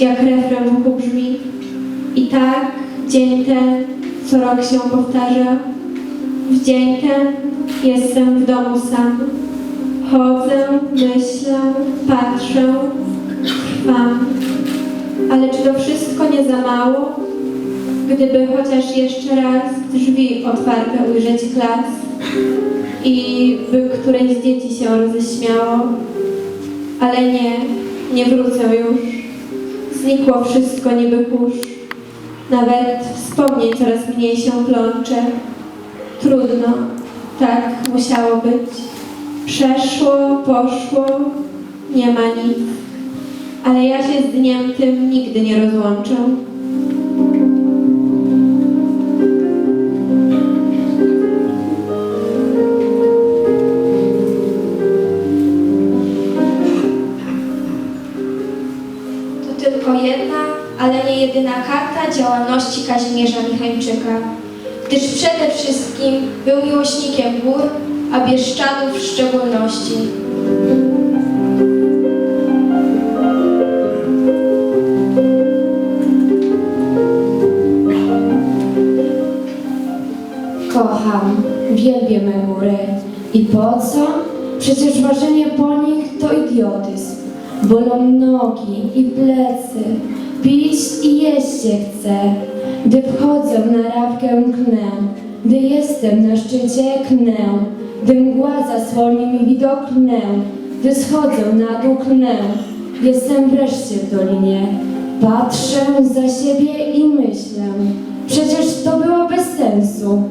jak refren w uchu brzmi. I tak dzień ten co rok się powtarza. W dzień ten jestem w domu sam. Chodzę, myślę, patrzę, trwam. Ale czy to wszystko nie za mało? Gdyby chociaż jeszcze raz drzwi otwarte ujrzeć klas i by któreś z dzieci się roześmiało. Ale nie, nie wrócę już. Znikło wszystko niby kurz. Nawet wspomnień coraz mniej się plącze. Trudno, tak musiało być. Przeszło, poszło, nie ma nic. Ale ja się z dniem tym nigdy nie rozłączę. Działalności Kazimierza Michańczyka, gdyż przede wszystkim był miłośnikiem gór, a Bieszczadów w szczególności. Kocham, wielbię me góry. I po co? Przecież ważenie po nich to idiotyzm. Bolą nogi i plecy. Pić i jeść się chce. Gdy wchodzę na rabkę klnę. Gdy jestem na szczycie knę. Gdy mgła zasłoni mi widok klnę. Gdy schodzę na dół klnę. Jestem wreszcie w dolinie. Patrzę za siebie i myślę. Przecież to było bez sensu.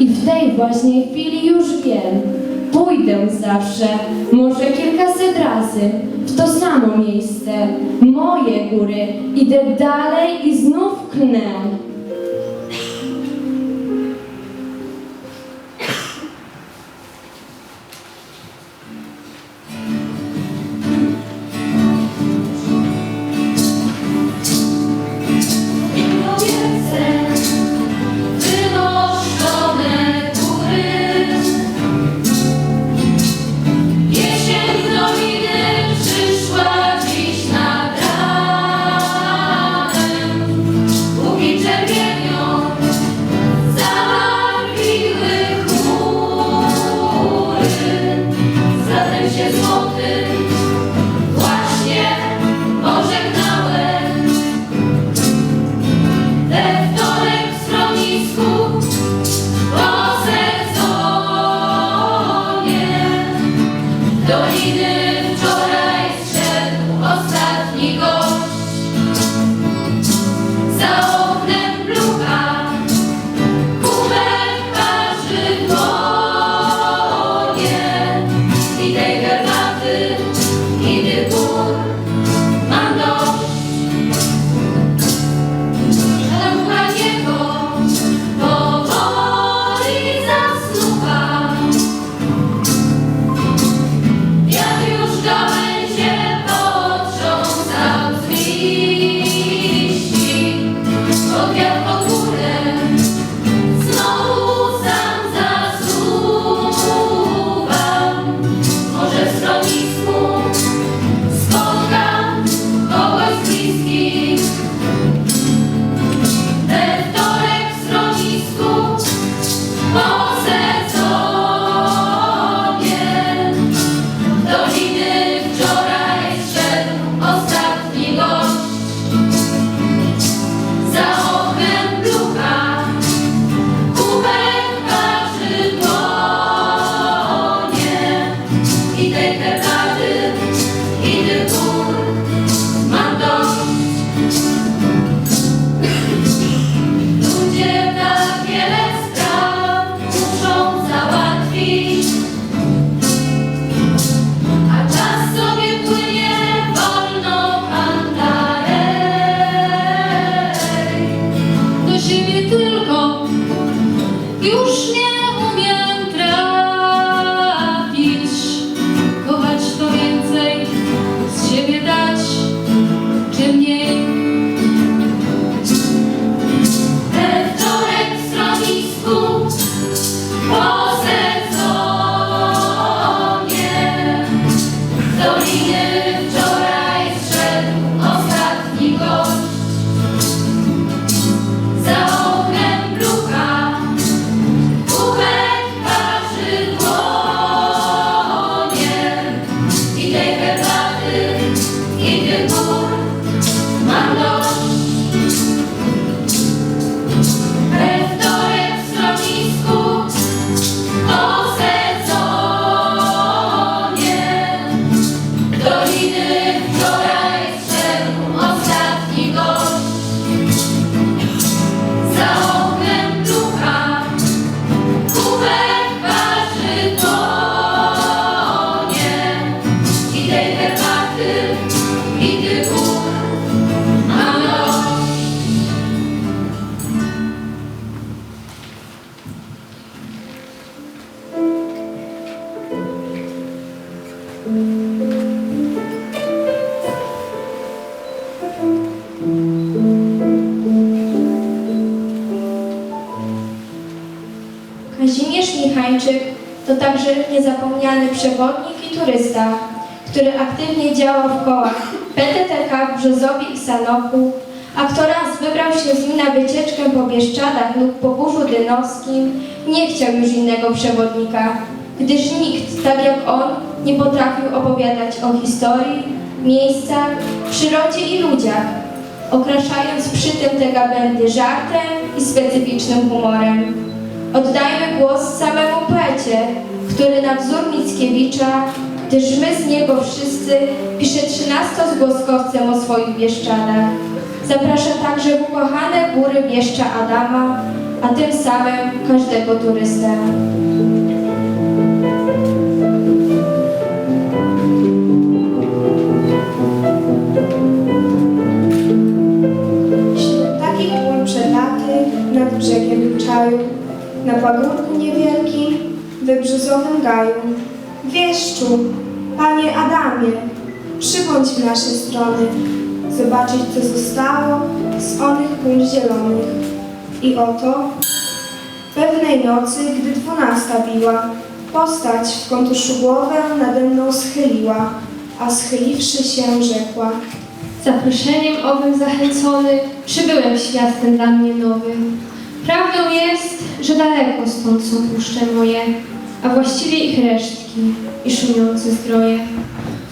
I w tej właśnie chwili już wiem. Pójdę zawsze, może kilkaset razy, w to samo miejsce. Moje góry. Idę dalej i znów klnę. Don't need it. Także niezapomniany przewodnik i turysta, który aktywnie działał w kołach PTTK w Brzozowie i Sanoku, a kto raz wybrał się z nim na wycieczkę po Bieszczadach lub po Burzu Dynowskim, nie chciał już innego przewodnika, gdyż nikt, tak jak on, nie potrafił opowiadać o historii, miejscach, przyrodzie i ludziach, okraszając przy tym te gawędy żartem i specyficznym humorem. Oddajmy głos samemu poecie, który na wzór Mickiewicza, gdyż my z niego wszyscy, pisze trzynastozgłoskowcem o swoich Bieszczadach. Zaprasza także w ukochane góry Bieszcza Adama, a tym samym każdego turystę. Na pagórku niewielkim, we brzozowym gaju. Wieszczu, panie Adamie, przybądź w nasze strony, zobaczyć co zostało z onych pól zielonych. I oto pewnej nocy, gdy dwunasta biła, postać w kontuszu głowę nade mną schyliła, a schyliwszy się rzekła. Zaproszeniem owym zachęcony przybyłem w świat ten dla mnie nowy. Prawdą jest, że daleko stąd są puszcze moje, a właściwie ich resztki i szumiące zdroje,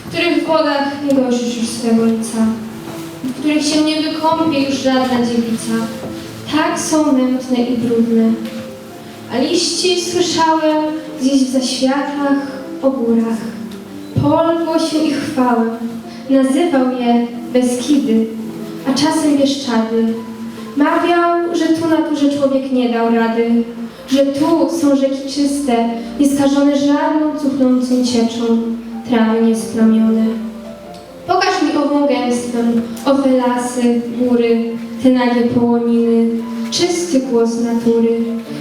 w których wodach nie dojrzysz już swego lica, w których się nie wykąpie już żadna dziewica. Tak są mętne i brudne. A liści słyszałem gdzieś w zaświatach o górach. Pol głosił ich chwałę, nazywał je Beskidy, a czasem Bieszczady. Mawiał, że tu naturze człowiek nie dał rady, że tu są rzeki czyste, nieskażone żadną cuchnącą cieczą, trawy niesplamione. Pokaż mi ową gęstwę, owe lasy, góry, te nagie połoniny, czysty głos natury.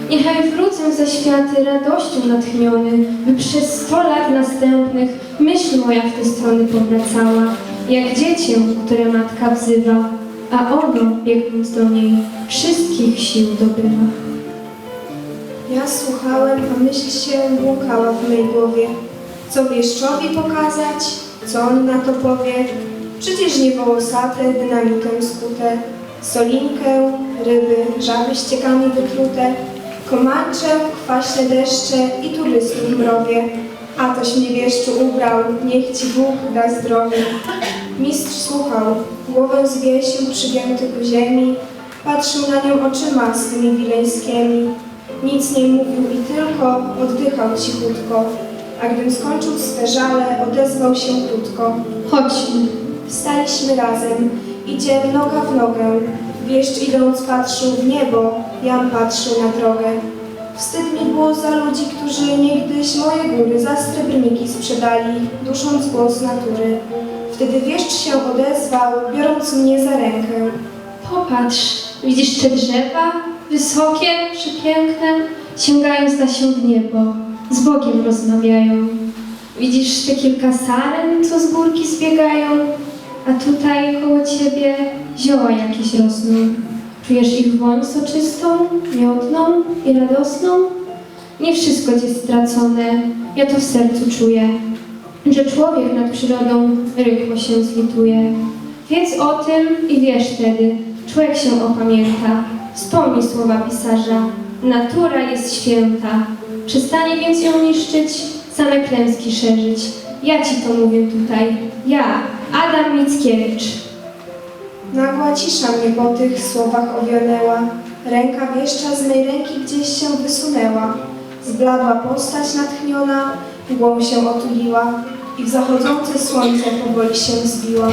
Niechaj wrócę ze światy radością natchniony, by przez sto lat następnych myśl moja w te strony powracała, jak dziecię, które matka wzywa, a ono, biegnąc do niej, wszystkich sił dobywa. Ja słuchałem, a myśl się błąkała w mej głowie. Co wieszczowi pokazać? Co on na to powie? Przecież nie wołosate, dynamitem skute. Solinkę, ryby, żaby ściekami wytrute. Komacze, kwaśne deszcze i turystów mrowie. A toś mnie wieszczu ubrał, niech ci Bóg da zdrowie. Mistrz słuchał, głowę zwiesił przygięty ku ziemi. Patrzył na nią oczyma swymi wileńskimi. Nic nie mówił i tylko oddychał cichutko, a gdym skończył swe żale, odezwał się krótko. Chodźmy. Wstaliśmy razem, idzie noga w nogę. Wieszcz idąc patrzył w niebo, jam patrzył na drogę. Wstyd mi było za ludzi, którzy niegdyś moje góry za srebrniki sprzedali, dusząc głos natury. Wtedy wieszcz się odezwał, biorąc mnie za rękę. Popatrz, widzisz te drzewa? Wysokie, przepiękne, sięgają zasię w niebo, z Bogiem rozmawiają. Widzisz te kilka saren, co z górki zbiegają, a tutaj koło ciebie zioła jakieś rosną. Czujesz ich woń soczystą, miodną i radosną? Nie wszystko jest stracone, ja to w sercu czuję, że człowiek nad przyrodą rychło się zlituje. Wiedz o tym i wiesz wtedy, człowiek się opamięta. Wspomnij słowa pisarza, natura jest święta. Przestanie więc ją niszczyć, same klęski szerzyć. Ja ci to mówię tutaj, ja, Adam Mickiewicz. Nagła cisza mnie po tych słowach owionęła. Ręka wieszcza z mej ręki gdzieś się wysunęła. Zbladła postać natchniona, mgłą się otuliła i w zachodzące słońce powoli się zbiła.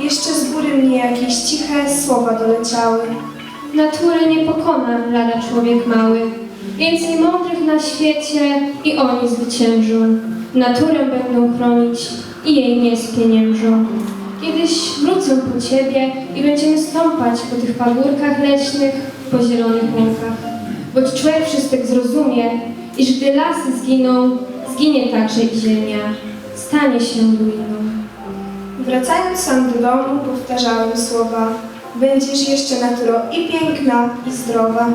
Jeszcze z góry mnie jakieś ciche słowa doleciały. Natury nie pokona lada człowiek mały. Więcej mądrych na świecie i oni zwyciężą. Naturę będą chronić i jej nie spieniężą. Kiedyś wrócę po ciebie i będziemy stąpać po tych pagórkach leśnych, po zielonych łąkach. Boć człowiek wszystek zrozumie, iż gdy lasy zginą, zginie także i ziemia. Stanie się ruiną. Wracając sam do domu, powtarzałem słowa. Będziesz jeszcze naturo i piękna, i zdrowa.